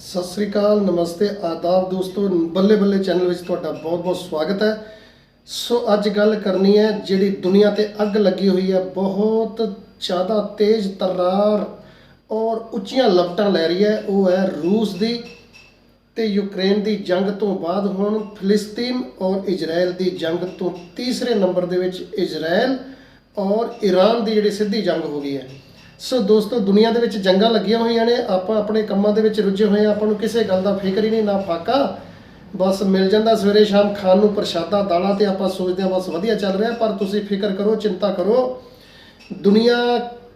ਸਤਿ ਸ੍ਰੀ ਅਕਾਲ, ਨਮਸਤੇ, ਆਦਾਬ ਦੋਸਤੋ, ਬੱਲੇ ਬੱਲੇ ਚੈਨਲ ਵਿੱਚ ਤੁਹਾਡਾ ਬਹੁਤ ਬਹੁਤ ਸਵਾਗਤ ਹੈ। ਸੋ ਅੱਜ ਗੱਲ ਕਰਨੀ ਹੈ ਜਿਹੜੀ ਦੁਨੀਆ ਤੇ ਅੱਗ ਲੱਗੀ ਹੋਈ ਹੈ, ਬਹੁਤ ਜ਼ਿਆਦਾ ਤੇਜ਼ ਤਰਾਰ ਔਰ ਉੱਚੀਆਂ ਲਪਟਾਂ ਲੈ ਰਹੀ ਹੈ, ਉਹ ਹੈ ਰੂਸ ਦੀ ਤੇ ਯੂਕਰੇਨ ਦੀ ਜੰਗ ਤੋਂ ਬਾਅਦ ਹੁਣ ਫਿਲਿਸਤੀਨ ਔਰ ਇਜ਼ਰਾਈਲ ਦੀ ਜੰਗ ਤੋਂ ਤੀਸਰੇ ਨੰਬਰ ਦੇ ਵਿੱਚ ਇਜ਼ਰਾਈਲ ਔਰ ਈਰਾਨ ਦੀ ਜਿਹੜੀ ਸਿੱਧੀ ਜੰਗ ਹੋ ਗਈ ਹੈ। ਸੋ ਦੋਸਤੋ, ਦੁਨੀਆ ਦੇ ਵਿੱਚ ਜੰਗਾਂ ਲੱਗੀਆਂ ਹੋਈਆਂ ਨੇ। ਆਪਾਂ ਆਪਣੇ ਕੰਮਾਂ ਦੇ ਵਿੱਚ ਰੁੱਝੇ ਹੋਏ ਹਾਂ। ਆਪਾਂ ਨੂੰ ਕਿਸੇ ਗੱਲ ਦਾ ਫਿਕਰ ਹੀ ਨਹੀਂ, ਨਾ ਫਾਕਾ। ਬਸ ਮਿਲ ਜਾਂਦਾ ਸਵੇਰੇ ਸ਼ਾਮ ਖਾਣ ਨੂੰ ਪ੍ਰਸ਼ਾਦਾ, ਦਾਲਾਂ ਤੇ ਆਪਾਂ ਸੋਚਦੇ ਹਾਂ ਬਸ ਵਧੀਆ ਚੱਲ ਰਿਹਾ। ਪਰ ਤੁਸੀਂ ਫਿਕਰ ਕਰੋ, ਚਿੰਤਾ ਕਰੋ। ਦੁਨੀਆ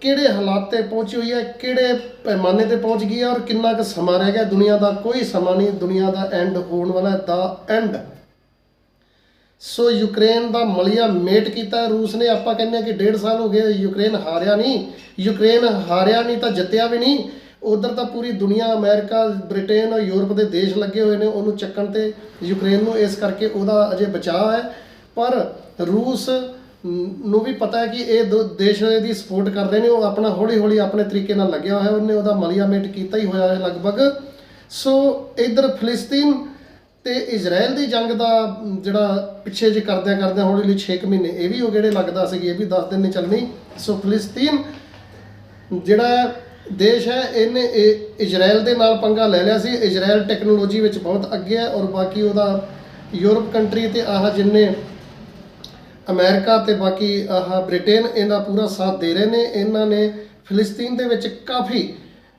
ਕਿਹੜੇ ਹਾਲਾਤ ਤੇ ਪਹੁੰਚੀ ਹੋਈ ਹੈ, ਕਿਹੜੇ ਪੈਮਾਨੇ ਤੇ ਪਹੁੰਚ ਗਈ ਹੈ ਔਰ ਕਿੰਨਾ ਕੁ ਸਮਾਂ ਰਹਿ ਗਿਆ। ਦੁਨੀਆ ਦਾ ਕੋਈ ਸਮਾਂ ਨਹੀਂ, ਦੁਨੀਆ ਦਾ ਐਂਡ ਹੋਣ ਵਾਲਾ ਦਾ ਐਂਡ ਸੋ ਯੂਕਰੇਨ ਦਾ ਮਲਿਆ ਮੇਟ ਕੀਤਾ, ਰੂਸ ਨੇ ਆਪਾਂ ਕਹਿੰਦੇ ਆ ਕਿ ਡੇਢ ਸਾਲ ਹੋ ਗਏ ਯੂਕਰੇਨ ਹਾਰਿਆ ਨਹੀਂ, ਯੂਕਰੇਨ ਹਾਰਿਆ ਨਹੀਂ ਤਾਂ ਜਿੱਤਿਆ ਵੀ ਨਹੀਂ। ਉਧਰ ਤਾਂ ਪੂਰੀ ਦੁਨੀਆ, ਅਮਰੀਕਾ, ਬ੍ਰਿਟੇਨ ਔਰ ਯੂਰਪ ਦੇ ਦੇਸ਼ ਲੱਗੇ ਹੋਏ ਨੇ, ਉਹਨੂੰ ਚੱਕਣ ਤੇ ਯੂਕਰੇਨ ਨੂੰ ਇਸ ਕਰਕੇ ਉਹਦਾ ਅਜੇ ਬਚਾਅ ਹੈ। ਪਰ ਰੂਸ ਨੂੰ ਵੀ ਪਤਾ ਹੈ ਕਿ ਇਹ ਦੋ ਦੇਸ਼ ਦੀ ਸਪੋਰਟ ਕਰ ਰਹੇ ਨੇ, ਉਹ ਆਪਣਾ ਹੌਲੀ ਹੌਲੀ ਆਪਣੇ ਤਰੀਕੇ ਨਾਲ ਲੱਗਿਆ ਹੋਇਆ, ਉਹਨੇ ਉਹਦਾ ਮਲਿਆ ਮੇਟ ਕੀਤਾ ਹੀ ਹੋਇਆ ਹੈ ਲਗਭਗ। ਸੋ ਇਧਰ ਫਿਲਿਸਤੀਨ ਤੇ ਇਜ਼ਰਾਈਲ ਦੀ ਜੰਗ ਦਾ ਜਿਹੜਾ ਪਿੱਛੇ ਜੇ ਕਰਦਿਆਂ ਕਰਦਿਆਂ ਹੌਲੀ ਹੌਲੀ 6 ਮਹੀਨੇ, ਇਹ ਵੀ ਉਹ ਜਿਹੜੇ ਲੱਗਦਾ ਸੀ ਇਹ ਵੀ 10 ਦਿਨ ਨਹੀਂ ਚੱਲਣੀ। ਸੋ ਫਿਲਿਸਤੀਨ ਜਿਹੜਾ ਦੇਸ਼ ਹੈ, ਇਹਨੇ ਇਹ ਇਜ਼ਰਾਈਲ ਦੇ ਨਾਲ ਪੰਗਾ ਲੈ ਲਿਆ ਸੀ। ਇਜ਼ਰਾਈਲ ਟੈਕਨੋਲੋਜੀ ਵਿੱਚ ਬਹੁਤ ਅੱਗੇ ਹੈ ਔਰ ਬਾਕੀ ਉਹਦਾ ਯੂਰਪ ਕੰਟਰੀ ਤੇ ਆਹ ਜਿੰਨੇ ਅਮਰੀਕਾ ਤੇ ਬਾਕੀ ਆਹ ਬ੍ਰਿਟੇਨ ਇਹਦਾ ਪੂਰਾ ਸਾਥ ਦੇ ਰਹੇ ਨੇ। ਇਹਨਾਂ ਨੇ ਫਿਲਿਸਤੀਨ ਦੇ ਵਿੱਚ ਕਾਫੀ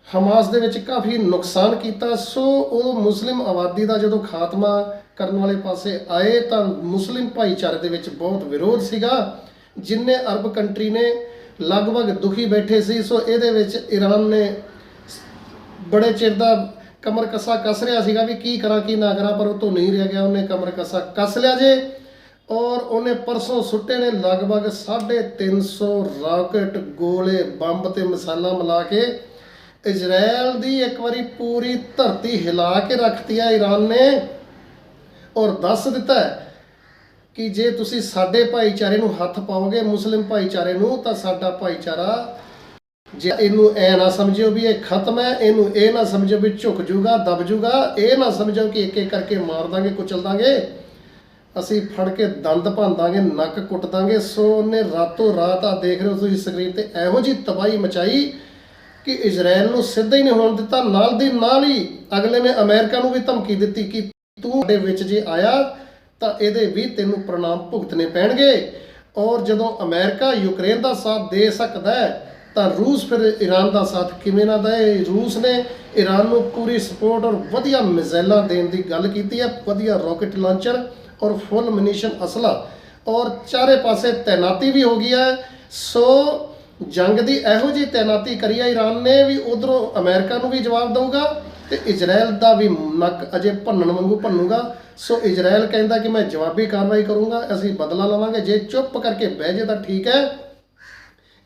ਹਮਾਸ ਦੇ ਵਿੱਚ ਕਾਫੀ ਨੁਕਸਾਨ ਕੀਤਾ, ਸੋ ਉਹ ਮੁਸਲਿਮ ਆਬਾਦੀ ਦਾ ਜਦੋਂ ਖਾਤਮਾ ਕਰਨ ਵਾਲੇ ਪਾਸੇ ਆਏ ਤਾਂ ਮੁਸਲਿਮ ਭਾਈਚਾਰੇ ਦੇ ਵਿੱਚ ਬਹੁਤ ਵਿਰੋਧ ਸੀਗਾ, ਜਿੰਨੇ ਅਰਬ ਕੰਟਰੀ ਨੇ ਲਗਭਗ ਦੁਖੀ ਬੈਠੇ ਸੀ, ਸੋ ਇਹਦੇ ਵਿੱਚ ਈਰਾਨ ਨੇ ਬੜੇ ਚਿਰ ਦਾ ਕਮਰ ਕੱਸਾ ਕੱਸ ਰਿਹਾ ਸੀਗਾ ਵੀ ਕੀ ਕਰਾਂ, ਕੀ ਨਾ ਕਰਾਂ, ਪਰ ਉਹ ਤੋਂ ਨਹੀਂ ਰਹਿ ਗਿਆ, ਉਹਨੇ ਕਮਰ ਕੱਸਾ ਕੱਸ ਲਿਆ ਜੇ, ਔਰ ਉਹਨੇ ਪਰਸੋਂ ਸੁੱਟੇ ਨੇ ਲਗਭਗ 350 ਰਾਕਟ ਗੋਲੇ ਬੰਬ ਤੇ ਮਸਾਲਾ ਮਿਲਾ ਕੇ ਇਜ਼ਰਾਈਲ ਦੀ ਇੱਕ ਵਾਰੀ ਪੂਰੀ ਧਰਤੀ ਹਿਲਾ ਕੇ ਰੱਖਤੀ ਆ ਈਰਾਨ ਨੇ ਔਰ ਦੱਸ ਦਿੱਤਾ ਕਿ ਜੇ ਤੁਸੀਂ ਸਾਡੇ ਭਾਈਚਾਰੇ ਨੂੰ ਹੱਥ ਪਾਓਗੇ, ਮੁਸਲਿਮ ਭਾਈਚਾਰੇ ਨੂੰ, ਤਾਂ ਸਾਡਾ ਭਾਈਚਾਰਾ ਜੇ ਇਹਨੂੰ ਐ ਨਾ ਸਮਝਿਓ ਵੀ ਇਹ ਖਤਮ ਹੈ, ਇਹਨੂੰ ਇਹ ਨਾ ਸਮਝਿਓ ਵੀ ਝੁਕ ਜੂਗਾ, ਦਬ ਜੂਗਾ, ਇਹ ਨਾ ਸਮਝੋ ਕਿ ਇੱਕ ਇੱਕ ਕਰਕੇ ਮਾਰ ਦਾਂਗੇ, ਕੁਚਲ ਦਾਂਗੇ। ਅਸੀਂ ਫੜ ਕੇ ਦੰਦ ਭੰਦਾਂਗੇ ਨੱਕ ਕੁੱਟ ਦਾਂਗੇ। ਸੋ ਉਹਨੇ ਰਾਤੋਂ ਰਾਤ ਆ ਦੇਖ ਰਹੇ ਹੋ ਤੁਸੀਂ ਸਕਰੀਨ ਤੇ, ਇਹੋ ਜੀ ਤਬਾਹੀ ਮਚਾਈ ਕਿ ਇਜ਼ਰਾਈਲ ਨੂੰ ਸਿੱਧਾ ਹੀ ਨਹੀਂ ਹੋਣ ਦਿੱਤਾ, ਨਾਲ ਦੀ ਨਾਲ ਹੀ ਅਗਲੇ ਨੇ ਅਮਰੀਕਾ ਨੂੰ ਵੀ ਧਮਕੀ ਦਿੱਤੀ ਕਿ ਤੂੰ ਸਾਡੇ ਵਿੱਚ ਜੇ ਆਇਆ, ਤਾਂ ਇਹਦੇ ਵੀ ਤੈਨੂੰ ਪ੍ਰਣਾਮ ਭੁਗਤਣੇ ਪੈਣਗੇ। ਔਰ ਜਦੋਂ ਅਮਰੀਕਾ ਯੂਕਰੇਨ ਦਾ ਸਾਥ ਦੇ ਸਕਦਾ ਹੈ, ਤਾਂ ਰੂਸ ਫਿਰ ਈਰਾਨ ਦਾ ਸਾਥ ਕਿਵੇਂ ਨਾ ਦੇ ਰੂਸ ਨੇ ਈਰਾਨ ਨੂੰ ਪੂਰੀ ਸਪੋਰਟ ਔਰ ਵਧੀਆ ਮਿਜ਼ਾਈਲਾਂ ਦੇਣ ਦੀ ਗੱਲ ਕੀਤੀ ਹੈ। ਵਧੀਆ ਰਾਕਟ ਲਾਂਚਰ ਔਰ ਫੁੱਲ ਮਨੀਸ਼ਨ ਅਸਲਾ। ਔਰ ਚਾਰੇ ਪਾਸੇ ਤੈਨਾਤੀ ਵੀ ਹੋ ਗਈ ਹੈ। ਸੋ ਜੰਗ ਦੀ ਇਹੋ ਜਿਹੀ ਤੈਨਾਤੀ ਕਰੀ ਹੈ ਈਰਾਨ ਨੇ ਵੀ ਉਧਰੋਂ ਅਮਰੀਕਾ ਨੂੰ ਵੀ ਜਵਾਬ ਦਊਗਾ ਤੇ ਇਜ਼ਰਾਈਲ ਦਾ ਵੀ ਨੱਕ ਅਜੇ ਭੰਨਣ ਵਾਂਗੂ ਭੰਨੂਗਾ। ਸੋ ਇਜ਼ਰਾਈਲ ਕਹਿੰਦਾ ਕਿ ਮੈਂ ਜਵਾਬੀ ਕਾਰਵਾਈ ਕਰੂੰਗਾ, ਅਸੀਂ ਬਦਲਾ ਲਵਾਂਗੇ। ਜੇ ਚੁੱਪ ਕਰਕੇ ਬਹਿ ਜੇ ਤਾਂ ਠੀਕ ਹੈ।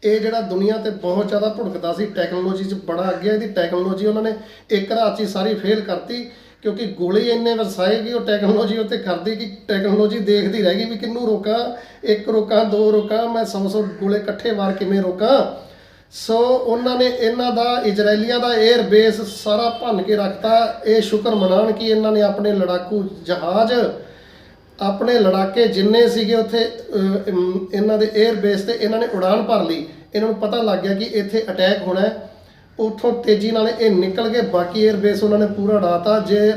ਇਹ ਜਿਹੜਾ ਦੁਨੀਆ ਤੇ ਬਹੁਤ ਜ਼ਿਆਦਾ ਭੁੜਕਦਾ ਸੀ, ਟੈਕਨੋਲੋਜੀ 'ਚ ਬੜਾ ਅੱਗੇ ਇਹਦੀ ਟੈਕਨੋਲੋਜੀ ਉਹਨਾਂ ਨੇ ਇੱਕ ਰਾਤ 'ਚ ਹੀ ਸਾਰੀ ਫੇਲ ਕਰਤੀ। ਕਿਉਂਕਿ ਗੋਲੇ ਇੰਨੇ ਵਸਾਏ ਕਿ ਉਹ ਟੈਕਨੋਲੋਜੀ ਉੱਤੇ ਕਰਦੀ ਕਿ ਟੈਕਨੋਲੋਜੀ ਦੇਖਦੀ ਰਹਿ ਗਈ ਵੀ ਕਿੰਨੂੰ ਰੋਕਾਂ, ਇੱਕ ਰੋਕਾਂ, ਦੋ ਰੋਕਾਂ, ਮੈਂ 100-100 ਗੋਲੇ ਇਕੱਠੇ ਮਾਰ ਕਿਵੇਂ ਰੋਕਾਂ। ਸੋ ਉਹਨਾਂ ਨੇ ਇਹਨਾਂ ਦਾ, ਇਜ਼ਰਾਈਲੀਆਂ ਦਾ 에ਅਰ ਬੇਸ ਸਾਰਾ ਭੰਨ ਕੇ ਰੱਖਤਾ। ਇਹ ਸ਼ੁਕਰ ਮਨਾਣ ਕਿ ਇਹਨਾਂ ਨੇ ਆਪਣੇ ਲੜਾਕੂ ਜਹਾਜ਼, ਆਪਣੇ ਲੜਾਕੇ ਜਿੰਨੇ ਸੀਗੇ ਉੱਥੇ ਇਹਨਾਂ ਦੇ 에ਅਰ ਬੇਸ ਤੇ ਇਹਨਾਂ ਨੇ ਉਡਾਨ ਭਰ ਲਈ। ਇਹਨਾਂ ਨੂੰ ਪਤਾ ਲੱਗ ਗਿਆ ਕਿ ਇੱਥੇ ਅਟੈਕ ਹੋਣਾ ਹੈ। ਉੱਥੋਂ ਤੇਜ਼ੀ ਨਾਲ ਇਹ ਨਿਕਲ ਗਏ। ਬਾਕੀ 에ਅਰ ਬੇਸ ਉਹਨਾਂ ਨੇ ਪੂਰਾ ਉਡਾਤਾ। ਜੇ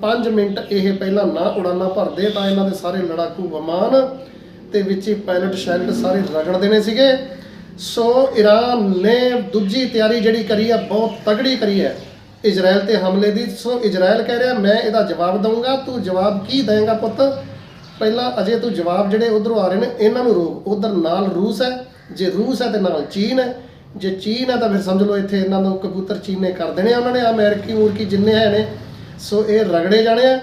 5 ਮਿੰਟ ਇਹ ਪਹਿਲਾਂ ਨਾ ਉਡਾਨਾਂ ਭਰਦੇ, ਤਾਂ ਇਹਨਾਂ ਦੇ ਸਾਰੇ ਲੜਾਕੂ ਵਿਮਾਨ ਤੇ ਵਿੱਚ ਹੀ ਪਾਇਲਟ ਸ਼ੈਲਟ ਸਾਰੇ ਰਗੜ ਦੇਣੇ ਸੀਗੇ। ਸੋ ਈਰਾਨ ਨੇ ਦੂਜੀ ਤਿਆਰੀ ਜਿਹੜੀ ਕਰੀ ਹੈ ਬਹੁਤ ਤਗੜੀ ਕਰੀ ਹੈ ਇਜ਼ਰਾਈਲ ਤੇ ਹਮਲੇ ਦੀ। ਸੋ ਇਜ਼ਰਾਈਲ ਕਹਿ ਰਿਹਾ, ਮੈਂ ਇਹਦਾ ਜਵਾਬ ਦਊਂਗਾ। ਤੂੰ ਜਵਾਬ ਕੀ ਦੇਂਗਾ ਪੁੱਤ? ਪਹਿਲਾਂ ਅਜੇ ਤੂੰ ਜਵਾਬ ਜਿਹੜੇ ਉਧਰੋਂ ਆ ਰਹੇ ਨੇ, ਇਹਨਾਂ ਨੂੰ ਰੋਕ। ਉਧਰ ਨਾਲ ਰੂਸ ਹੈ। ਜੇ ਰੂਸ ਹੈ ਤੇ ਨਾਲ ਚੀਨ ਹੈ। ਜੇ ਚੀਨ ਹੈ ਤਾਂ ਫਿਰ ਸਮਝ ਲਓ ਇੱਥੇ ਇਹਨਾਂ ਨੂੰ ਕਬੂਤਰ ਚੀਨ ਨੇ ਕਰ ਦੇਣੇ ਆ ਉਹਨਾਂ ਨੇ, ਅਮਰੀਕੀ ਮੂਰਕੀ ਜਿੰਨੇ ਹੈ ਨੇ। ਸੋ ਇਹ ਰਗੜੇ ਜਾਣੇ ਆ।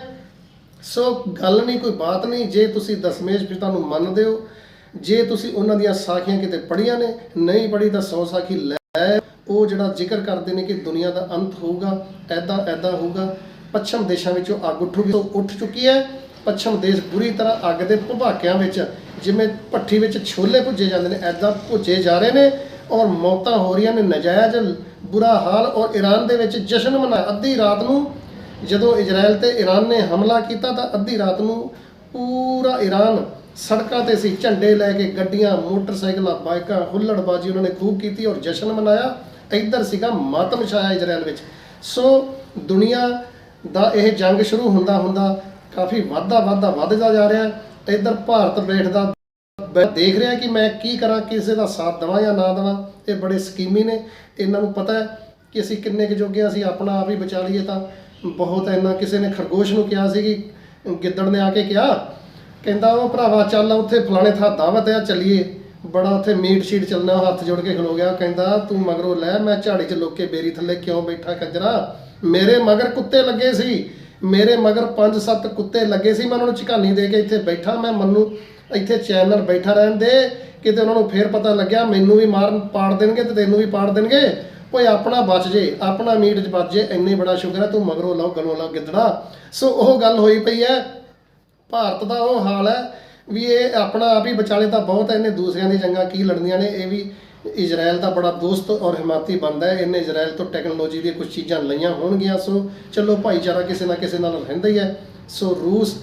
ਸੋ ਗੱਲ ਨਹੀਂ, ਕੋਈ ਬਾਤ ਨਹੀਂ। ਜੇ ਤੁਸੀਂ ਦਸਮੇਸ਼ ਪਿਤਾ ਨੂੰ ਮੰਨਦੇ ਹੋ। ਜੇ ਤੁਸੀਂ ਉਹਨਾਂ ਦੀਆਂ ਸਾਖੀਆਂ ਕਿਤੇ ਪੜ੍ਹੀਆਂ ਨੇ, ਨਹੀਂ ਪੜ੍ਹੀ ਤਾਂ ਸੌ ਸਾਖੀ ਲੈ। ਉਹ ਜਿਹੜਾ ਜ਼ਿਕਰ ਕਰਦੇ ਨੇ ਕਿ ਦੁਨੀਆ ਦਾ ਅੰਤ ਹੋਊਗਾ, ਐਦਾਂ ਐਦਾਂ ਹੋਊਗਾ। ਪੱਛਮ ਦੇਸ਼ਾਂ ਵਿੱਚੋਂ ਅੱਗ ਉੱਠੂਗੀ। ਤੋਂ ਉੱਠ ਚੁੱਕੀ ਹੈ। ਪੱਛਮ ਦੇਸ਼ ਬੁਰੀ ਤਰ੍ਹਾਂ ਅੱਗ ਦੇ ਭੁਭਾਕਿਆਂ ਵਿੱਚ, ਜਿਵੇਂ ਭੱਠੀ ਵਿੱਚ ਛੋਲੇ ਭੁੱਜੇ ਜਾਂਦੇ ਨੇ, ਐਦਾਂ ਭੁੱਜੇ ਜਾ ਰਹੇ ਨੇ। ਔਰ ਮੌਤਾਂ ਹੋ ਰਹੀਆਂ ਨੇ, ਨਜਾਇਜ਼ ਬੁਰਾ ਹਾਲ ਔਰ ਈਰਾਨ ਦੇ ਵਿੱਚ ਜਸ਼ਨ ਮਨਾ ਅੱਧੀ ਰਾਤ ਨੂੰ ਜਦੋਂ ਇਜ਼ਰਾਈਲ ਤੇ ਈਰਾਨ ਨੇ ਹਮਲਾ ਕੀਤਾ ਤਾਂ ਅੱਧੀ ਰਾਤ ਨੂੰ ਪੂਰਾ ਈਰਾਨ ਸੜਕਾਂ ਤੇ ਸੀ। ਝੰਡੇ ਲੈ ਕੇ ਗੱਡੀਆਂ, ਮੋਟਰਸਾਈਕਲਾਂ, ਬਾਈਕਾਂ, ਹੁੱਲੜਬਾਜੀ ਉਹਨਾਂ ਨੇ ਖੂਬ ਕੀਤੀ ਔਰ ਜਸ਼ਨ ਮਨਾਇਆ। ਇੱਧਰ ਸੀਗਾ ਮਾਤਮ ਛਾਇਆ ਇਜ਼ਰਾਈਲ ਵਿੱਚ। ਸੋ ਦੁਨੀਆ ਦਾ ਇਹ ਜੰਗ ਸ਼ੁਰੂ ਹੁੰਦਾ ਹੁੰਦਾ ਕਾਫੀ ਵਾਧਾ ਵਾਧਾ ਵੱਧਦਾ ਜਾ ਰਿਹਾ ਇੱਧਰ ਭਾਰਤ ਬੈਠਦਾ ਮੈਂ ਦੇਖ ਰਿਹਾ ਕਿ ਮੈਂ ਕੀ ਕਰਾਂ ਕਿਸੇ ਦਾ ਸਾਥ ਦੇਵਾਂ ਜਾਂ ਨਾ ਦੇਵਾਂ ਇਹ ਬੜੇ ਸਕੀਮੀ ਨੇ। ਇਹਨਾਂ ਨੂੰ ਪਤਾ ਹੈ ਕਿ ਅਸੀਂ ਕਿੰਨੇ ਕੁ ਜੋਗੇ ਹਾਂ, ਅਸੀਂ ਆਪਣਾ ਆਪ ਹੀ ਬਚਾ ਲਈਏ ਤਾਂ ਬਹੁਤ ਇੰਨਾ ਕਿਸੇ ਨੇ ਖਰਗੋਸ਼ ਨੂੰ ਕਿਹਾ ਸੀ ਕਿ ਗਿੱਦੜ ਨੇ ਆ ਕੇ ਕਿਹਾ ਕਹਿੰਦਾ ਉਹ ਭਰਾਵਾ ਚੱਲ ਉੱਥੇ ਫਲਾਣੇ ਥਾਂ ਦਾਵਤ ਆ ਚੱਲੀਏ। ਬੜਾ ਉੱਥੇ ਮੀਟ ਸ਼ੀਟ ਚੱਲਣਾ ਉਹ ਹੱਥ ਜੋੜ ਕੇ ਖਲੋ ਗਿਆ। ਕਹਿੰਦਾ ਤੂੰ ਮਗਰੋਂ ਲੈ ਮੈਂ ਝਾੜੀ 'ਚ ਲੁੱਕ ਕੇ ਬੇਰੀ ਥੱਲੇ ਕਿਉਂ ਬੈਠਾ ਕੰਜਰਾ? ਮੇਰੇ ਮਗਰ ਕੁੱਤੇ ਲੱਗੇ ਸੀ। ਮੇਰੇ ਮਗਰ 5-7 ਕੁੱਤੇ ਲੱਗੇ ਸੀ ਮੈਂ ਉਹਨਾਂ ਨੂੰ ਝਕਾਨੀ ਦੇ ਕੇ ਇੱਥੇ ਬੈਠਾ। ਮੈਂ ਮੰਨੂ ਇੱਥੇ ਚੈਨ ਨਾਲ ਬੈਠਾ ਰਹਿਣ ਦੇ, ਕਿਤੇ ਉਹਨਾਂ ਨੂੰ ਫੇਰ ਪਤਾ ਲੱਗਿਆ, ਮੈਨੂੰ ਵੀ ਮਾਰਨ ਪਾੜ ਦੇਣਗੇ ਤੇ ਤੈਨੂੰ ਵੀ ਪਾੜ ਦੇਣਗੇ। ਓਏ ਆਪਣਾ ਬਚ ਜੇ, ਆਪਣਾ ਮੀਟ ਚ ਬਚ ਜੇ, ਇੰਨੀ ਬੜਾ ਸ਼ੁਕਰ ਹੈ, ਤੂੰ ਮਗਰੋਂ ਲਾਓ, ਗਲੋਂ ਲਾਓ ਗਿੱਦੜਾ। ਸੋ ਉਹ ਗੱਲ ਹੋਈ ਪਈ ਹੈ, ਭਾਰਤ ਦਾ ਉਹ ਹਾਲ ਹੈ ਵੀ ਇਹ ਆਪਣਾ ਆਪ ਹੀ ਵਿਚਾਲੇ ਤਾਂ ਬਹੁਤ ਹੈ, ਇਹਨੇ ਦੂਸਰਿਆਂ ਦੀ ਜੰਗਾਂ ਕੀ ਲੜਨੀਆਂ ਨੇ, ਇਹ ਵੀ ਇਜ਼ਰਾਈਲ ਦਾ ਬੜਾ ਦੋਸਤ ਔਰ ਹਿਮਾਇਤੀ ਬੰਦਾ ਹੈ, ਇਹਨੇ ਇਜ਼ਰਾਈਲ ਤੋਂ ਟੈਕਨੋਲੋਜੀ ਦੀਆਂ ਕੁਝ ਚੀਜ਼ਾਂ ਲਈਆਂ ਹੋਣਗੀਆਂ, ਸੋ ਚਲੋ ਭਾਈਚਾਰਾ ਕਿਸੇ ਨਾ ਕਿਸੇ ਨਾਲ ਰਹਿੰਦਾ ਹੀ ਹੈ। ਸੋ ਰੂਸ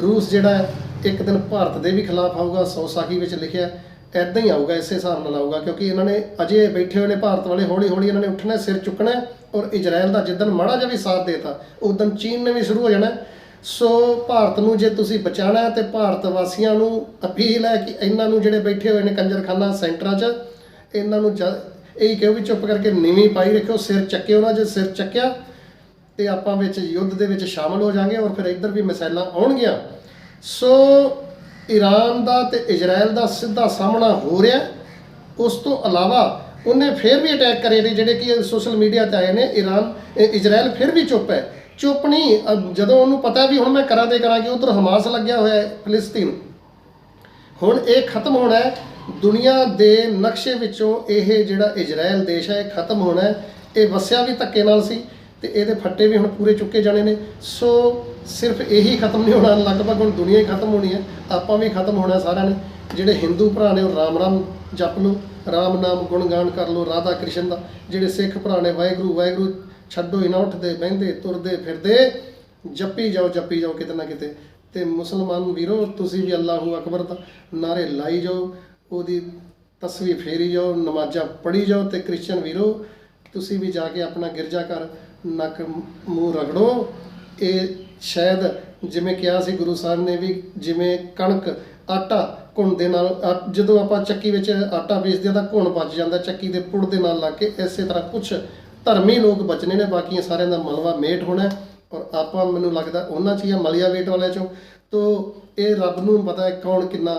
ਰੂਸ ਜਿਹੜਾ ਹੈ ਇੱਕ ਦਿਨ ਭਾਰਤ ਦੇ ਵੀ ਖਿਲਾਫ ਆਊਗਾ, ਸੌ ਸਾਖੀ ਵਿੱਚ ਲਿਖਿਆ ਐਦਾਂ ਹੀ ਆਊਗਾ, ਇਸੇ ਹਿਸਾਬ ਨਾਲ ਆਊਗਾ, ਕਿਉਂਕਿ ਇਹਨਾਂ ਨੇ ਅਜੇ ਬੈਠੇ ਹੋਏ ਨੇ ਭਾਰਤ ਵਾਲੇ ਹੌਲੀ ਹੌਲੀ ਇਹਨਾਂ ਨੇ ਉੱਠਣਾ, ਸਿਰ ਚੁੱਕਣਾ ਔਰ ਇਜ਼ਰਾਈਲ ਦਾ ਜਿੱਦਣ ਮਾੜਾ ਜਿਹਾ ਵੀ ਸਾਥ ਦੇਤਾ ਉਦੋਂ ਚੀਨ ਨੇ ਵੀ ਸ਼ੁਰੂ ਹੋ ਜਾਣਾ। ਸੋ ਭਾਰਤ ਨੂੰ ਜੇ ਤੁਸੀਂ ਬਚਾਉਣਾ ਹੈ ਤੇ ਭਾਰਤ ਵਾਸੀਆਂ ਨੂੰ ਅਪੀਲ ਹੈ ਕਿ ਇਹਨਾਂ ਨੂੰ ਜਿਹੜੇ ਬੈਠੇ ਹੋਏ ਨੇ ਕੰਜਰਖਾਨਾ ਸੈਂਟਰਾਂ 'ਚ, ਇਹਨਾਂ ਨੂੰ ਜ- ਇਹੀ ਕਹੋ ਵੀ ਚੁੱਪ ਕਰਕੇ ਨੀਵੀਂ ਪਾਈ ਰੱਖਿਓ, ਸਿਰ ਚੱਕਿਓ ਨਾ ਜੇ ਸਿਰ ਚੱਕਿਆ ਤੇ ਆਪਾਂ ਵਿੱਚ ਯੁੱਧ ਦੇ ਵਿੱਚ ਸ਼ਾਮਲ ਹੋ ਜਾਾਂਗੇ ਔਰ ਫਿਰ ਇੱਧਰ ਵੀ ਮਿਸਾਈਲਾਂ ਆਉਣਗੀਆਂ। ਸੋ ਈਰਾਨ ਦਾ ਤੇ ਇਜ਼ਰਾਈਲ ਦਾ ਸਿੱਧਾ ਸਾਹਮਣਾ ਹੋ ਰਿਹਾ ਉਸ ਤੋਂ ਇਲਾਵਾ ਉਹਨੇ ਫਿਰ ਵੀ ਅਟੈਕ ਕਰੇ ਨੇ, ਜਿਹੜੇ ਕਿ ਸੋਸ਼ਲ ਮੀਡੀਆ ਤੇ ਆਏ ਨੇ ਈਰਾਨ ਇਹ ਇਜ਼ਰਾਈਲ ਫਿਰ ਵੀ ਚੁੱਪ ਹੈ। ਚੁੱਪ ਨਹੀਂ ਜਦੋਂ ਉਹਨੂੰ ਪਤਾ ਵੀ ਹੁਣ ਮੈਂ ਕਰਾਂ ਤੇ ਕਰਾਂ ਕਿ ਉਧਰ ਹਮਾਸ ਲੱਗਿਆ ਹੋਇਆ ਹੈ, ਫਿਲਿਸਤੀਨ। ਹੁਣ ਇਹ ਖਤਮ ਹੋਣਾ ਹੈ। ਦੁਨੀਆ ਦੇ ਨਕਸ਼ੇ ਵਿੱਚੋਂ ਇਹ ਜਿਹੜਾ ਇਜ਼ਰਾਈਲ ਦੇਸ਼ ਹੈ, ਇਹ ਖਤਮ ਹੋਣਾ ਹੈ। ਇਹ ਵਸਿਆ ਵੀ ਧੱਕੇ ਨਾਲ ਸੀ। ਤੇ ਇਹਦੇ ਫੱਟੇ ਵੀ ਹੁਣ ਪੂਰੇ ਚੁੱਕੇ ਜਾਣੇ ਨੇ। ਸੋ ਸਿਰਫ ਇਹੀ ਖਤਮ ਨਹੀਂ ਹੋਣਾ, ਲਗਭਗ ਹੁਣ ਦੁਨੀਆ ਹੀ ਖਤਮ ਹੋਣੀ ਹੈ। ਆਪਾਂ ਵੀ ਖਤਮ ਹੋਣਾ ਸਾਰਿਆਂ ਨੇ। ਜਿਹੜੇ ਹਿੰਦੂ ਭਰਾ ਨੇ ਉਹ ਰਾਮ ਰਾਮ ਜਪ ਲਓ, ਰਾਮ ਨਾਮ ਗੁਣਗਾਨ ਕਰ ਲਓ, ਰਾਧਾ ਕ੍ਰਿਸ਼ਨ ਦਾ। ਜਿਹੜੇ ਸਿੱਖ ਭਰਾ ਨੇ, ਵਾਹਿਗੁਰੂ ਵਾਹਿਗੁਰੂ, ਛੱਡੋ ਹੀ ਨਾ ਉੱਠਦੇ, ਬਹਿੰਦੇ, ਤੁਰਦੇ, ਫਿਰਦੇ, ਜੱਪੀ ਜਾਓ ਜੱਪੀ ਜਾਓ ਕਿਤੇ ਨਾ ਕਿਤੇ। ਤੇ ਮੁਸਲਮਾਨ ਵੀਰੋ, ਤੁਸੀਂ ਵੀ ਅੱਲਾਹੂ ਅਕਬਰ ਦਾ ਨਾਰੇ ਲਾਈ ਜਾਓ, ਉਹਦੀ ਤਸਵੀਰ ਫੇਰੀ ਜਾਓ, ਨਮਾਜ਼ਾਂ ਪੜ੍ਹੀ ਜਾਓ ਤੇ ਕ੍ਰਿਸਚੀਅਨ ਵੀਰੋ ਤੁਸੀਂ ਵੀ ਜਾ ਕੇ ਆਪਣਾ ਗਿਰਜਾ ਘਰ ਨੱਕ ਮੂੰਹ ਰਗੜੋ। ਇਹ ਸ਼ਾਇਦ ਜਿਵੇਂ ਕਿਹਾ ਸੀ ਗੁਰੂ ਸਾਹਿਬ ਨੇ ਵੀ ਜਿਵੇਂ ਕਣਕ ਆਟਾ ਘੁਣ ਦੇ ਨਾਲ ਜਦੋਂ ਆਪਾਂ ਚੱਕੀ ਵਿੱਚ ਆਟਾ ਪੀਸਦੇ ਹਾਂ ਤਾਂ ਘੁਣ ਬਚ ਜਾਂਦਾ, ਚੱਕੀ ਦੇ ਪੁੜ ਦੇ ਨਾਲ ਲੱਗ ਕੇ ਇਸੇ ਤਰ੍ਹਾਂ ਕੁਝ ਧਰਮੀ ਲੋਕ ਬਚਨੇ ਨੇ, ਬਾਕੀਆਂ ਸਾਰਿਆਂ ਦਾ ਮਲਵਾ ਮੇਟ ਹੋਣਾ ਔਰ ਆਪਾਂ, ਮੈਨੂੰ ਲੱਗਦਾ ਉਹਨਾਂ ਚ ਹੀ ਆ ਮਲਿਆ ਵੇਟ ਵਾਲਿਆਂ ਚੋਂ। ਤੋ ਇਹ ਰੱਬ ਨੂੰ ਪਤਾ ਹੈ ਕੌਣ ਕਿੰਨਾ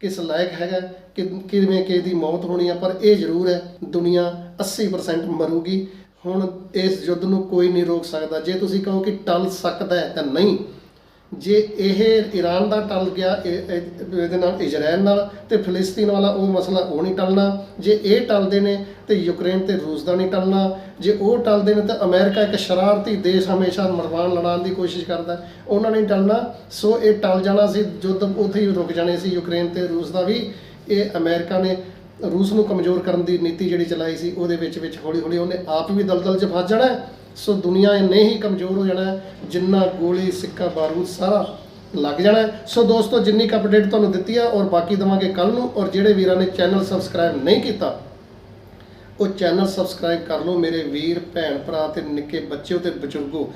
ਕਿਸ ਲਾਇਕ ਹੈਗਾ, ਕਿ ਕਿਵੇਂ ਕਿਸ ਦੀ ਮੌਤ ਹੋਣੀ ਆ, ਪਰ ਇਹ ਜ਼ਰੂਰ ਹੈ, ਦੁਨੀਆ 80% ਮਰੂਗੀ। ਹੁਣ ਇਸ ਯੁੱਧ ਨੂੰ ਕੋਈ ਨਹੀਂ ਰੋਕ ਸਕਦਾ। ਜੇ ਤੁਸੀਂ ਕਹੋ ਕਿ ਟਲ ਸਕਦਾ ਹੈ, ਤਾਂ ਨਹੀਂ। ਜੇ ਇਹ ਈਰਾਨ ਦਾ ਟਲ ਗਿਆ ਇਹਦੇ ਨਾਲ ਇਜ਼ਰਾਈਲ ਨਾਲ ਤੇ ਫਿਲਿਸਤੀਨ ਵਾਲਾ ਉਹ ਮਸਲਾ ਉਹ ਨਹੀਂ ਟਲਣਾ। ਜੇ ਇਹ ਟਲਦੇ ਨੇ, ਤੇ ਯੂਕਰੇਨ ਤੇ ਰੂਸ ਦਾ ਨਹੀਂ ਟਲਣਾ। ਜੇ ਉਹ ਟਲਦੇ ਨੇ, ਤਾਂ ਅਮਰੀਕਾ ਇੱਕ ਸ਼ਰਾਰਤੀ ਦੇਸ਼ ਹਮੇਸ਼ਾ ਮਰਵਾਨ ਲੜਾਉਣ ਦੀ ਕੋਸ਼ਿਸ਼ ਕਰਦਾ। ਉਹਨਾਂ ਨੇ ਟਲਣਾ। ਸੋ ਇਹ ਟਲ ਜਾਣਾ ਸੀ। ਯੁੱਧ ਉੱਥੇ ਹੀ ਰੁਕ ਜਾਣੇ ਸੀ। ਯੂਕਰੇਨ ਤੇ ਰੂਸ ਦਾ ਵੀ। ਇਹ ਅਮਰੀਕਾ ਨੇ ਰੂਸ ਨੂੰ ਕਮਜ਼ੋਰ ਕਰਨ ਦੀ ਨੀਤੀ ਜਿਹੜੀ ਚਲਾਈ ਸੀ, ਉਹਦੇ ਵਿੱਚ ਵਿੱਚ ਹੌਲੀ ਹੌਲੀ ਉਹਨੇ ਆਪ ਵੀ ਦਲਦਲ 'ਚ ਫਸ ਜਾਣਾ ਸੋ ਦੁਨੀਆ ਇੰਨੇ ਹੀ ਕਮਜ਼ੋਰ ਹੋ ਜਾਣਾ ਜਿੰਨਾ ਗੋਲੀ, ਸਿੱਕਾ, ਬਾਰੂਦ ਸਾਰਾ ਲੱਗ ਜਾਣਾ ਸੋ ਦੋਸਤੋ, ਜਿੰਨੀ ਕੁ ਅਪਡੇਟ ਤੁਹਾਨੂੰ ਦਿੱਤੀ ਆ ਔਰ ਬਾਕੀ ਦਵਾਂਗੇ ਕੱਲ ਨੂੰ ਔਰ ਜਿਹੜੇ ਵੀਰਾਂ ਨੇ ਚੈਨਲ ਸਬਸਕ੍ਰਾਈਬ ਨਹੀਂ ਕੀਤਾ, ਉਹ ਚੈਨਲ ਸਬਸਕ੍ਰਾਈਬ ਕਰ ਲਓ ਮੇਰੇ ਵੀਰ, ਭੈਣ, ਭਰਾ ਤੇ ਨਿੱਕੇ ਬੱਚਿਓ ਤੇ ਬਜ਼ੁਰਗੋ।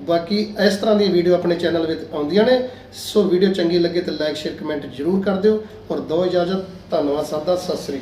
ਬਾਕੀ ਇਸ ਤਰ੍ਹਾਂ ਦੀ ਵੀਡੀਓ ਆਪਣੇ ਚੈਨਲ ਵਿੱਚ ਆਉਂਦੀਆਂ ਨੇ। ਸੋ ਵੀਡੀਓ ਚੰਗੀ ਲੱਗੇ ਤਾਂ ਲਾਈਕ ਸ਼ੇਅਰ ਕਮੈਂਟ ਜ਼ਰੂਰ ਕਰ ਦਿਓ। ਔਰ ਦੋ ਇਜਾਜ਼ਤ, ਧੰਨਵਾਦ ਸਭ ਦਾ ਸਤਿ ਸ੍ਰੀ ਅਕਾਲ।